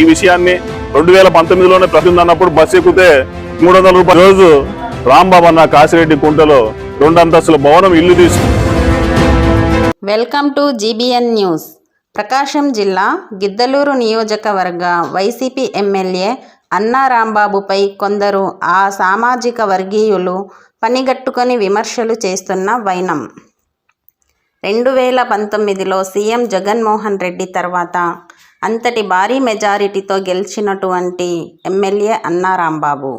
ఈ విషయాన్ని రెండు వేల పంతొమ్మిదిలోనే ప్రతినిధి అన్నప్పుడు బస్సు ఎక్కితే మూడు వందల రూపాయలు. రోజు రాంబాబు అన్న కాసిరెడ్డి కుంటలో రెండు అంతస్తుల భవనం ఇల్లు తీసుకు welcome to GBN news. Prakasam జిల్లా గిద్దలూరు నియోజకవర్గ వైసీపీ ఎమ్మెల్యే అన్నా రాంబాబుపై కొందరు ఆ సామాజిక వర్గీయులు పనిగట్టుకొని విమర్శలు చేస్తున్న వైనం. రెండు వేల పంతొమ్మిదిలో సీఎం జగన్మోహన్ రెడ్డి తర్వాత అంతటి భారీ మెజారిటీతో గెలిచినటువంటి ఎమ్మెల్యే అన్నా రాంబాబు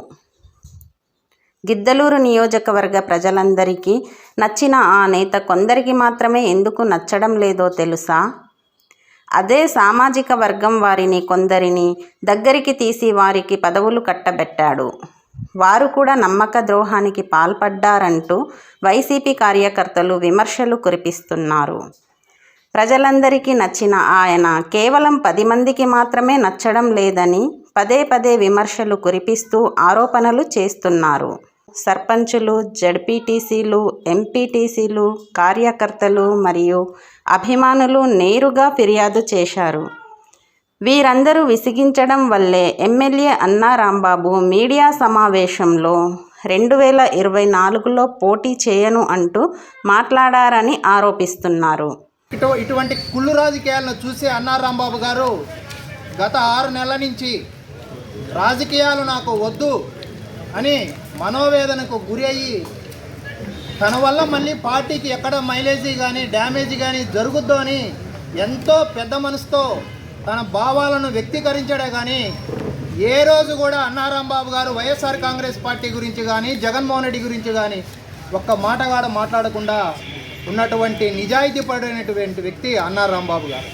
గిద్దలూరు నియోజకవర్గ ప్రజలందరికీ నచ్చిన ఆ నేత కొందరికి మాత్రమే ఎందుకు నచ్చడం లేదో తెలుసా? అదే సామాజిక వర్గం వారిని కొందరిని దగ్గరికి తీసి వారికి పదవులు కట్టబెట్టాడు. వారు కూడా నమ్మక ద్రోహానికి పాల్పడ్డారంటూ వైసీపీ కార్యకర్తలు విమర్శలు కురిపిస్తున్నారు. ప్రజలందరికీ నచ్చిన ఆయన కేవలం పది మందికి మాత్రమే నచ్చడం లేదని పదే పదే విమర్శలు కురిపిస్తూ ఆరోపణలు చేస్తున్నారు. సర్పంచులు జడ్పీటీసీలు ఎంపీటీసీలు కార్యకర్తలు మరియు అభిమానులు నేరుగా ఫిర్యాదు చేశారు. వీరందరూ విసిగించడం వల్లే ఎమ్మెల్యే అన్నా రాంబాబు మీడియా సమావేశంలో రెండు వేల ఇరవై నాలుగులో పోటీ చేయను అంటూ మాట్లాడారని ఆరోపిస్తున్నారు. ఇటు ఇటువంటి కుళ్ళు రాజకీయాలను చూసే అన్నారాంబాబు గారు గత ఆరు నెలల నుంచి రాజకీయాలు నాకు వద్దు అని మనోవేదనకు గురి అయ్యి తన వల్ల మళ్ళీ పార్టీకి ఎక్కడ మైలేజీ కానీ డ్యామేజ్ కానీ జరుగుద్దో అని ఎంతో పెద్ద మనసుతో తన భావాలను వ్యక్తీకరించడే కానీ ఏ రోజు కూడా అన్నారాంబాబు గారు వైఎస్ఆర్ కాంగ్రెస్ పార్టీ గురించి కానీ జగన్మోహన్ రెడ్డి గురించి కానీ ఒక్క మాట కూడా మాట్లాడకుండా ఉన్నటువంటి నిజాయితీ పడినటువంటి వ్యక్తి అన్నారాంబాబు గారు.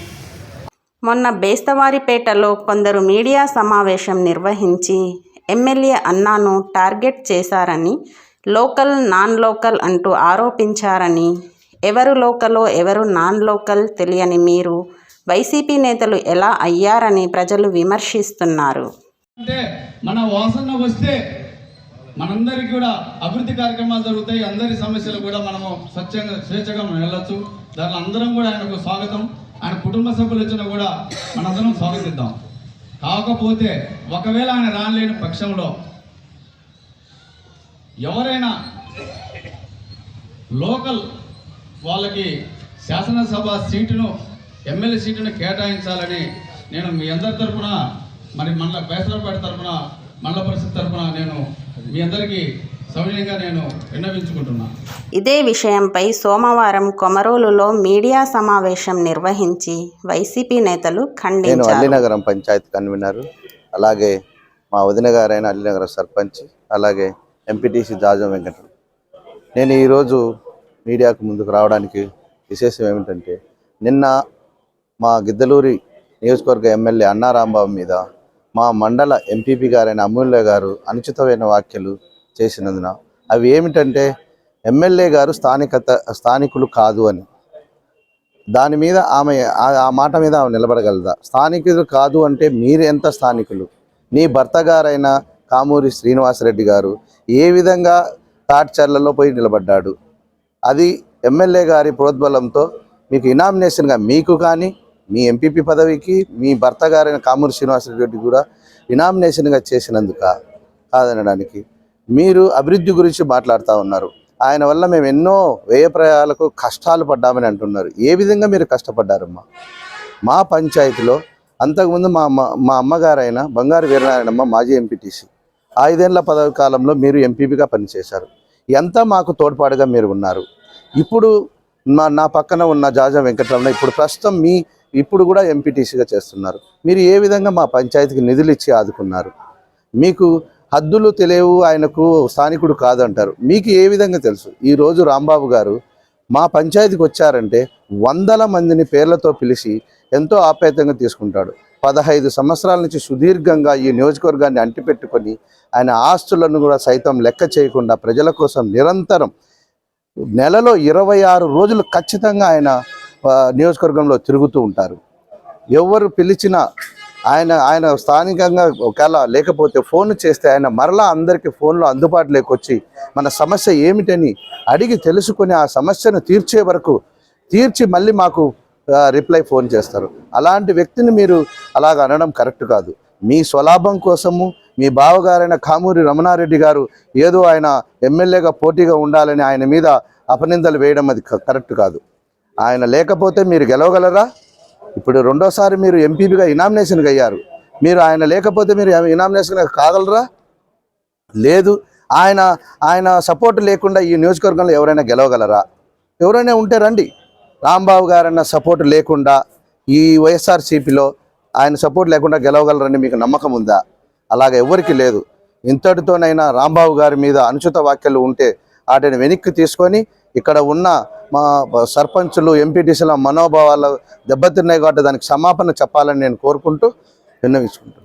మొన్న బేస్తవారిపేటలో కొందరు మీడియా సమావేశం నిర్వహించి ఎమ్మెల్యే అన్నాను టార్గెట్ చేశారని లోకల్ నాన్ లోకల్ అంటూ ఆరోపించారని ఎవరు లోకలో ఎవరు నాన్ లోకల్ తెలియని మీరు వైసీపీ నేతలు ఎలా అయ్యారని ప్రజలు విమర్శిస్తున్నారు. అంటే మన వాసన వస్తే మనందరికీ కూడా అభివృద్ధి కార్యక్రమాలు జరుగుతాయి. అందరి సమస్యలు కూడా మనము స్వచ్ఛంగా స్వేచ్ఛగా మనం వెళ్ళొచ్చు. దాంట్లో అందరం కూడా ఆయనకు స్వాగతం. ఆయన కుటుంబ సభ్యులు వచ్చినా కూడా మనందరం స్వాగతిద్దాం. కాకపోతే ఒకవేళ ఆయన రాలేని పక్షంలో ఎవరైనా లోకల్ వాళ్ళకి శాసనసభ సీటును ఎమ్మెల్యే సీటును కేటాయించాలని నేను మీ అందరి తరఫున మరి మండల బేసరపేట తరఫున మండల పరిషత్ తరఫున నేను మీ అందరికీ సౌజన్యంగా నేను విన్నవించుకుంటున్నా. ఇదే విషయంపై సోమవారం కొమరోలులో మీడియా సమావేశం నిర్వహించి వైసీపీ నేతలు నేను ఖండించారు. అల్లినగరం పంచాయతీ కన్వీనర్ అలాగే మా వదిన గారైన అల్లినగరం సర్పంచ్ అలాగే ఎంపీటీసీ జాజం వెంకటరావు. నేను ఈరోజు మీడియాకు ముందుకు రావడానికి విశేషం ఏమిటంటే నిన్న మా గిద్దలూరి నియోజకవర్గ ఎమ్మెల్యే అన్నారాంబాబు మీద మా మండల ఎంపీపీ గారైన అమూల్య గారు అనుచితమైన వ్యాఖ్యలు చేసినందున అవి ఏమిటంటే ఎమ్మెల్యే గారు స్థానికత స్థానికులు కాదు అని. దాని మీద ఆమె ఆ- మాట మీద ఆమె నిలబడగలదా? స్థానికులు కాదు అంటే మీరు ఎంత స్థానికులు? నీ భర్త గారైన కామూరి శ్రీనివాసరెడ్డి గారు ఏ విధంగా తాట్చర్లలో పోయి నిలబడ్డాడు? అది ఎమ్మెల్యే గారి ప్రోద్బలంతో మీకు ఇనామినేషన్గా మీకు కానీ మీ ఎంపీపీ పదవికి మీ భర్త గారైన కామూరి శ్రీనివాసరెడ్డి కూడా ఇనామినేషన్గా చేసినందుక కాదనడానికి మీరు అభివృద్ధి గురించి మాట్లాడుతూ ఉన్నారు. ఆయన వల్ల మేము ఎన్నో వ్యయ ప్రయాలకు కష్టాలు పడ్డామని అంటున్నారు. ఏ విధంగా మీరు కష్టపడ్డారమ్మా? మా పంచాయతీలో అంతకుముందు మా అమ్మ మా అమ్మగారైన బంగారు వీరనారాయణమ్మ మాజీ ఎంపీటీసీ ఐదేళ్ళ పదవి కాలంలో మీరు ఎంపీపీగా పనిచేశారు. ఎంత మాకు తోడ్పాటుగా మీరు ఉన్నారు. ఇప్పుడు మా నా పక్కన ఉన్న జాజా వెంకటరమణ ఇప్పుడు ప్రస్తుతం మీ ఇప్పుడు కూడా ఎంపీటీసీగా చేస్తున్నారు. మీరు ఏ విధంగా మా పంచాయతీకి నిధులు ఇచ్చి ఆదుకున్నారు? మీకు హద్దులు తెలియవు ఆయనకు స్థానికుడు కాదంటారు. మీకు ఏ విధంగా తెలుసు? ఈరోజు రాంబాబు గారు మా పంచాయతీకి వచ్చారంటే వందల మందిని పేర్లతో పిలిచి ఎంతో ఆప్యాయతంగా తీసుకుంటాడు. పదహైదు సంవత్సరాల నుంచి సుదీర్ఘంగా ఈ నియోజకవర్గాన్ని అంటిపెట్టుకొని ఆయన ఆస్తులను కూడా సైతం లెక్క చేయకుండా ప్రజల కోసం నిరంతరం నెలలో ఇరవై ఆరు రోజులు ఖచ్చితంగా ఆయన నియోజకవర్గంలో తిరుగుతూ ఉంటారు. ఎవరు పిలిచినా ఆయన ఆయన స్థానికంగా ఒకవేళ లేకపోతే ఫోన్ చేస్తే ఆయన మరలా అందరికీ ఫోన్లో అందుబాటులోకి వచ్చి మన సమస్య ఏమిటని అడిగి తెలుసుకుని ఆ సమస్యను తీర్చే వరకు తీర్చి మళ్ళీ మాకు రిప్లై ఫోన్ చేస్తారు. అలాంటి వ్యక్తిని మీరు అలాగ అనడం కరెక్ట్ కాదు. మీ స్వలాభం కోసము మీ బావగారైన కామూరి రమణారెడ్డి గారు ఏదో ఆయన ఎమ్మెల్యేగా పోటీగా ఉండాలని ఆయన మీద అపనిందలు వేయడం అది క- కరెక్ట్ కాదు. ఆయన లేకపోతే మీరు గెలవగలరా? ఇప్పుడు రెండోసారి మీరు ఎంపీపీగా ఇనామినేషన్కి అయ్యారు. మీరు ఆయన లేకపోతే మీరు ఇనామినేషన్ కాగలరా? లేదు. ఆయన ఆయన సపోర్ట్ లేకుండా ఈ నియోజకవర్గంలో ఎవరైనా గెలవగలరా? ఎవరైనా ఉంటే రండి. రాంబాబు గారన్న సపోర్ట్ లేకుండా ఈ వైఎస్ఆర్సీపీలో ఆయన సపోర్ట్ లేకుండా గెలవగలరని మీకు నమ్మకం ఉందా? అలాగ ఎవరికి లేదు. ఇంతటితోనైనా రాంబాబు గారి మీద అనుచిత వ్యాఖ్యలు ఉంటే వాటిని వెనక్కి తీసుకొని ఇక్కడ ఉన్న మా సర్పంచులు ఎంపీటీసీల మనోభావాలు దెబ్బతిన్నాయి కాబట్టి దానికి క్షమాపణ చెప్పాలని నేను కోరుకుంటూ విన్నవించుకుంటాను